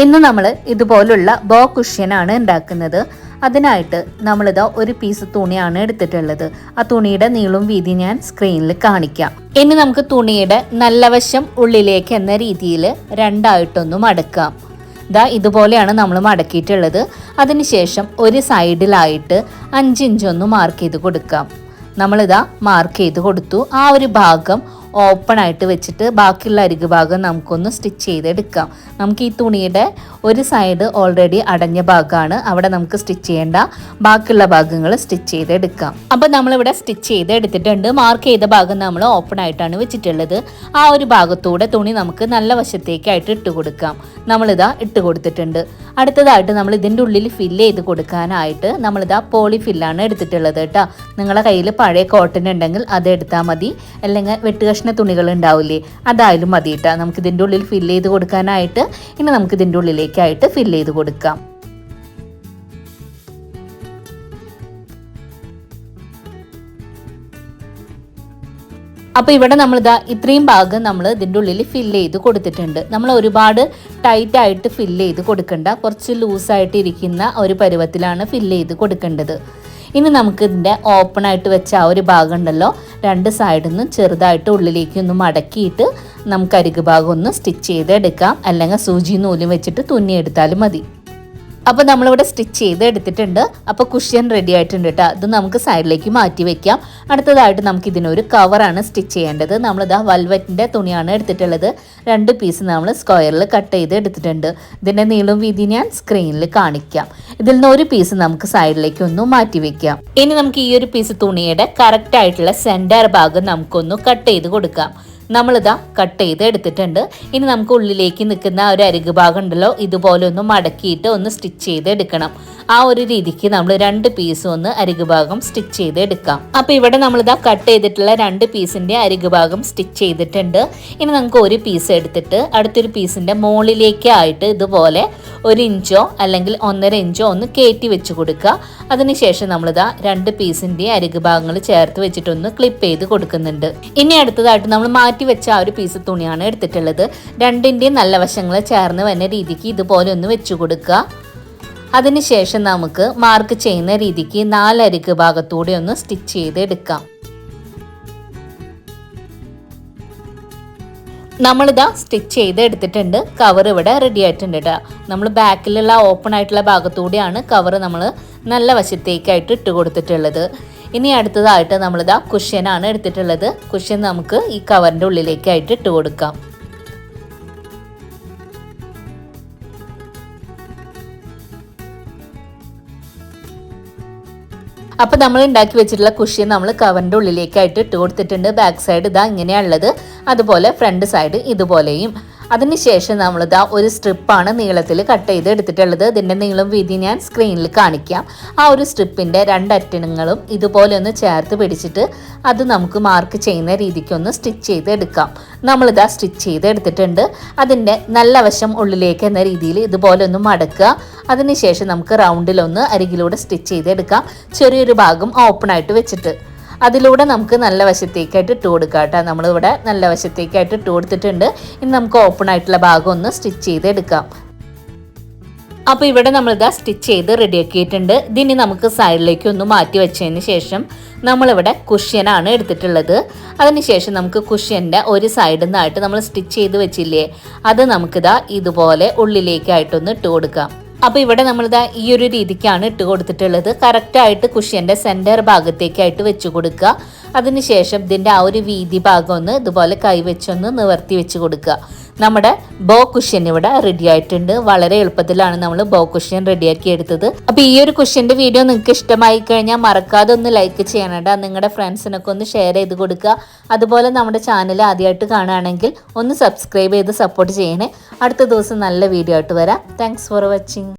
ഇന്ന് നമ്മൾ ഇതുപോലുള്ള ബോ കുഷ്യനാണ് ഉണ്ടാക്കുന്നത്. അതിനായിട്ട് നമ്മളിതാ ഒരു പീസ് തുണിയാണ് എടുത്തിട്ടുള്ളത്. ആ തുണിയുടെ നീളും വീതി ഞാൻ സ്ക്രീനിൽ കാണിക്കാം. ഇനി നമുക്ക് തുണിയുടെ നല്ല വശം ഉള്ളിലേക്ക് എന്ന രീതിയിൽ രണ്ടായിട്ടൊന്ന് മടക്കാം. ദാ ഇതുപോലെയാണ് നമ്മൾ മടക്കിയിട്ടുള്ളത്. അതിനുശേഷം ഒരു സൈഡിലായിട്ട് അഞ്ചിഞ്ചൊന്ന് മാർക്ക് ചെയ്ത് കൊടുക്കാം. നമ്മളിതാ മാർക്ക് ചെയ്ത് കൊടുത്തു. ആ ഒരു ഭാഗം ഓപ്പൺ ആയിട്ട് വെച്ചിട്ട് ബാക്കിയുള്ള അരികു ഭാഗം നമുക്കൊന്ന് സ്റ്റിച്ച് ചെയ്തെടുക്കാം. നമുക്ക് ഈ തുണിയുടെ ഒരു സൈഡ് ഓൾറെഡി അടഞ്ഞ ഭാഗമാണ് അവിടെ നമുക്ക് സ്റ്റിച്ച് ചെയ്യേണ്ട ബാക്കിയുള്ള ഭാഗങ്ങൾ സ്റ്റിച്ച് ചെയ്തെടുക്കാം. അപ്പോൾ നമ്മളിവിടെ സ്റ്റിച്ച് ചെയ്തെടുത്തിട്ടുണ്ട്. മാർക്ക് ചെയ്ത ഭാഗം നമ്മൾ ഓപ്പൺ ആയിട്ടാണ് വെച്ചിട്ടുള്ളത്. ആ ഒരു ഭാഗത്തൂടെ തുണി നമുക്ക് നല്ല വശത്തേക്കായിട്ട് ഇട്ട് കൊടുക്കാം. നമ്മളിതാ ഇട്ട് കൊടുത്തിട്ടുണ്ട്. അടുത്തതായിട്ട് നമ്മൾ ഇതിന്റെ ഉള്ളിൽ ഫില്ല് ചെയ്ത് കൊടുക്കാനായിട്ട് നമ്മളിതാ പോളി ഫില്ലാണ് എടുത്തിട്ടുള്ളത് കേട്ടോ. നിങ്ങളുടെ കയ്യിൽ പഴയ കോട്ടൺ ഉണ്ടെങ്കിൽ അത് എടുത്താൽ മതി. അല്ലെങ്കിൽ വെട്ടുകഷ്ണ തുണികൾ ഉണ്ടാവില്ലേ അതായാലും മതി കേട്ടോ. നമുക്ക് ഇതിന്റെ ഉള്ളിൽ ഫില്ല് ചെയ്ത് കൊടുക്കാനായിട്ട് ഇനി നമുക്ക് ഇതിന്റെ ഉള്ളിലേക്കായിട്ട് ഫില്ല് ചെയ്ത് കൊടുക്കാം. അപ്പോൾ ഇവിടെ നമ്മൾ ഇതാ ഇത്രയും ഭാഗം നമ്മൾ ഇതിന്റെ ഉള്ളിൽ ഫില്ല് ചെയ്ത് കൊടുത്തിട്ടുണ്ട്. നമ്മൾ ഒരുപാട് ടൈറ്റ് ആയിട്ട് ഫില്ല് ചെയ്ത് കൊടുക്കണ്ട. കുറച്ച് ലൂസായിട്ട് ഇരിക്കുന്ന ഒരു പരുവത്തിലാണ് ഫില്ല് ചെയ്ത് കൊടുക്കേണ്ടത്. ഇനി നമുക്ക് ഇതിന്റെ ഓപ്പൺ ആയിട്ട് വെച്ച ആ ഒരു ഭാഗം ഉണ്ടല്ലോ രണ്ട് സൈഡിൽ നിന്ന് ചെറുതായിട്ട് ഉള്ളിലേക്ക് ഒന്ന് മടക്കിയിട്ട് നമുക്ക് അരികു ഭാഗം ഒന്ന് സ്റ്റിച്ച് ചെയ്തെടുക്കാം. അല്ലെങ്കിൽ സൂചി നൂലും വെച്ചിട്ട് തുന്നിയെടുത്താലും മതി. അപ്പോൾ നമ്മളിവിടെ സ്റ്റിച്ച് ചെയ്ത് എടുത്തിട്ടുണ്ട്. അപ്പോൾ കുഷ്യൻ റെഡി ആയിട്ടുണ്ട് കേട്ടോ. ഇത് നമുക്ക് സൈഡിലേക്ക് മാറ്റി വെക്കാം. അടുത്തതായിട്ട് നമുക്ക് ഇതിനൊരു കവറാണ് സ്റ്റിച്ച് ചെയ്യേണ്ടത്. നമ്മളിതാ വൽവറ്റിന്റെ തുണിയാണ് എടുത്തിട്ടുള്ളത്. രണ്ട് പീസ് നമ്മൾ സ്ക്വയറിൽ കട്ട് ചെയ്ത് എടുത്തിട്ടുണ്ട്. ഇതിന്റെ നീളും വീതി ഞാൻ സ്ക്രീനിൽ കാണിക്കാം. ഇതിൽ നിന്ന് ഒരു പീസ് നമുക്ക് സൈഡിലേക്ക് ഒന്ന് മാറ്റി വെക്കാം. ഇനി നമുക്ക് ഈ ഒരു പീസ് തുണിയുടെ കറക്റ്റ് ആയിട്ടുള്ള സെന്റർ ഭാഗം നമുക്കൊന്ന് കട്ട് ചെയ്ത് കൊടുക്കാം. നമ്മളിതാ കട്ട് ചെയ്ത് എടുത്തിട്ടുണ്ട്. ഇനി നമുക്ക് ഉള്ളിലേക്ക് നിൽക്കുന്ന ഒരു അരികു ഭാഗം ഉണ്ടല്ലോ ഇതുപോലെ ഒന്ന് മടക്കിയിട്ട് ഒന്ന് സ്റ്റിച്ച് ചെയ്ത് എടുക്കണം. ആ ഒരു രീതിക്ക് നമ്മൾ രണ്ട് പീസും ഒന്ന് അരികു ഭാഗം സ്റ്റിച്ച് ചെയ്ത് എടുക്കാം. അപ്പോൾ ഇവിടെ നമ്മളിതാ കട്ട് ചെയ്തിട്ടുള്ള രണ്ട് പീസിന്റെ അരികു ഭാഗം സ്റ്റിച്ച് ചെയ്തിട്ടുണ്ട്. ഇനി നമുക്ക് ഒരു പീസ് എടുത്തിട്ട് അടുത്തൊരു പീസിന്റെ മുകളിലേക്ക് ആയിട്ട് ഇതുപോലെ ഒരു ഇഞ്ചോ അല്ലെങ്കിൽ ഒന്നര ഇഞ്ചോ ഒന്ന് കയറ്റി വെച്ച് കൊടുക്കുക. അതിനുശേഷം നമ്മളിതാ രണ്ട് പീസിന്റെ അരികു ഭാഗങ്ങൾ ചേർത്ത് വെച്ചിട്ടൊന്ന് ക്ലിപ്പ് ചെയ്ത് കൊടുക്കുന്നുണ്ട്. ഇനി അടുത്തതായിട്ട് നമ്മൾ മാറ്റി വെച്ച ആ ഒരു പീസ് തുണിയാണ് എടുത്തിട്ടുള്ളത്. രണ്ടിന്റെയും നല്ല വശങ്ങൾ ചേർന്ന് വരുന്ന രീതിക്ക് ഇതുപോലെ ഒന്ന് വെച്ചു കൊടുക്കുക. അതിനുശേഷം നമുക്ക് മാർക്ക് ചെയ്യുന്ന രീതിക്ക് നാലരിക് ഭാഗത്തൂടെ ഒന്ന് സ്റ്റിച്ച് ചെയ്ത് എടുക്കാം. നമ്മളിതാ സ്റ്റിച്ച് ചെയ്ത് എടുത്തിട്ടുണ്ട്. കവർ ഇവിടെ റെഡി ആയിട്ടുണ്ട് കേട്ടോ നമ്മൾ ബാക്കിലുള്ള ഓപ്പൺ ആയിട്ടുള്ള ഭാഗത്തൂടെയാണ് കവർ നമ്മൾ നല്ല വശത്തേക്കായിട്ട് ഇട്ട് കൊടുത്തിട്ടുള്ളത്. ഇനി അടുത്തതായിട്ട് നമ്മളിതാ കുഷ്യനാണ് എടുത്തിട്ടുള്ളത്. കുഷ്യൻ നമുക്ക് ഈ കവറിന്റെ ഉള്ളിലേക്കായിട്ട് ഇട്ട് കൊടുക്കാം. അപ്പോൾ നമ്മൾ ഉണ്ടാക്കി വെച്ചിട്ടുള്ള കുഷ്യൻ നമ്മൾ കവറിന്റെ ഉള്ളിലേക്കായിട്ട് ഇട്ട് കൊടുത്തിട്ടുണ്ട്. ബാക്ക് സൈഡ് ഇതാ ഇങ്ങനെയുള്ളത് അതുപോലെ ഫ്രണ്ട് സൈഡ് ഇതുപോലെയും. അതിനുശേഷം നമ്മളിതാ ഒരു സ്ട്രിപ്പാണ് നീളത്തിൽ കട്ട് ചെയ്ത് എടുത്തിട്ടുള്ളത്. ഇതിന്റെ നീളം വീതി ഞാൻ സ്ക്രീനിൽ കാണിക്കാം. ആ ഒരു സ്ട്രിപ്പിന്റെ രണ്ടറ്റണങ്ങളും ഇതുപോലെ ഒന്ന് ചേർത്ത് പിടിച്ചിട്ട് അത് നമുക്ക് മാർക്ക് ചെയ്യുന്ന രീതിക്കൊന്ന് സ്റ്റിച്ച് ചെയ്ത് എടുക്കാം. നമ്മളിതാ സ്റ്റിച്ച് ചെയ്ത് എടുത്തിട്ടുണ്ട്. അതിന്റെ നല്ല വശം ഉള്ളിലേക്ക് എന്ന രീതിയിൽ ഇതുപോലെ ഒന്ന് മടക്കുക. അതിനുശേഷം നമുക്ക് റൗണ്ടിലൊന്ന് അരികിലൂടെ സ്റ്റിച്ച് ചെയ്തെടുക്കാം ചെറിയൊരു ഭാഗം ഓപ്പൺ ആയിട്ട് വെച്ചിട്ട്. അതിലൂടെ നമുക്ക് നല്ല വശത്തേക്കായിട്ട് ഇട്ട് കൊടുക്കാം കേട്ടോ. നമ്മളിവിടെ നല്ല വശത്തേക്കായിട്ട് ഇട്ട് കൊടുത്തിട്ടുണ്ട്. ഇനി നമുക്ക് ഓപ്പൺ ആയിട്ടുള്ള ഭാഗം ഒന്ന് സ്റ്റിച്ച് ചെയ്ത് എടുക്കാം അപ്പോൾ ഇവിടെ നമ്മളിതാ സ്റ്റിച്ച് ചെയ്ത് റെഡിയാക്കിയിട്ടുണ്ട് ഇതിനി നമുക്ക് സൈഡിലേക്ക് ഒന്ന് മാറ്റി വെച്ചതിന് ശേഷം നമ്മളിവിടെ കുഷ്യനാണ് എടുത്തിട്ടുള്ളത്. അതിനുശേഷം നമുക്ക് കുഷ്യന്റെ ഒരു സൈഡിൽ നിന്നായിട്ട് നമ്മൾ സ്റ്റിച്ച് ചെയ്ത് വെച്ചില്ലേ? അത് നമുക്കിതാ ഇതുപോലെ ഉള്ളിലേക്കായിട്ടൊന്ന് ഇട്ട് കൊടുക്കാം. അപ്പോൾ ഇവിടെ നമ്മളിതാ ഈ ഒരു രീതിക്കാണ് ഇട്ട് കൊടുത്തിട്ടുള്ളത്. കറക്റ്റായിട്ട് കുഷ്യന്റെ സെന്റർ ഭാഗത്തേക്കായിട്ട് വെച്ച് കൊടുക്കുക. അതിനുശേഷം ഇതിന്റെ ആ ഒരു വീതി ഭാഗം ഒന്ന് ഇതുപോലെ കൈവച്ചൊന്ന് നിവർത്തി വെച്ച് കൊടുക്കുക. നമ്മുടെ ബോ കുഷ്യൻ ഇവിടെ റെഡി ആയിട്ടുണ്ട്. വളരെ എളുപ്പത്തിലാണ് നമ്മൾ ബോ കുഷ്യൻ റെഡിയാക്കി എടുത്തത്. അപ്പോൾ ഈ ഒരു കുഷ്യന്റെ വീഡിയോ നിങ്ങൾക്ക് ഇഷ്ടമായി കഴിഞ്ഞാൽ മറക്കാതെ ഒന്ന് ലൈക്ക് ചെയ്യണേണ്ട നിങ്ങളുടെ ഫ്രണ്ട്സിനൊക്കെ ഒന്ന് ഷെയർ ചെയ്ത് കൊടുക്കുക. അതുപോലെ നമ്മുടെ ചാനൽ ആദ്യമായിട്ട് കാണുകയാണെങ്കിൽ ഒന്ന് സബ്സ്ക്രൈബ് ചെയ്ത് സപ്പോർട്ട് ചെയ്യണേ. അടുത്ത ദിവസം നല്ല വീഡിയോ ആയിട്ട് വരാം. Thanks for watching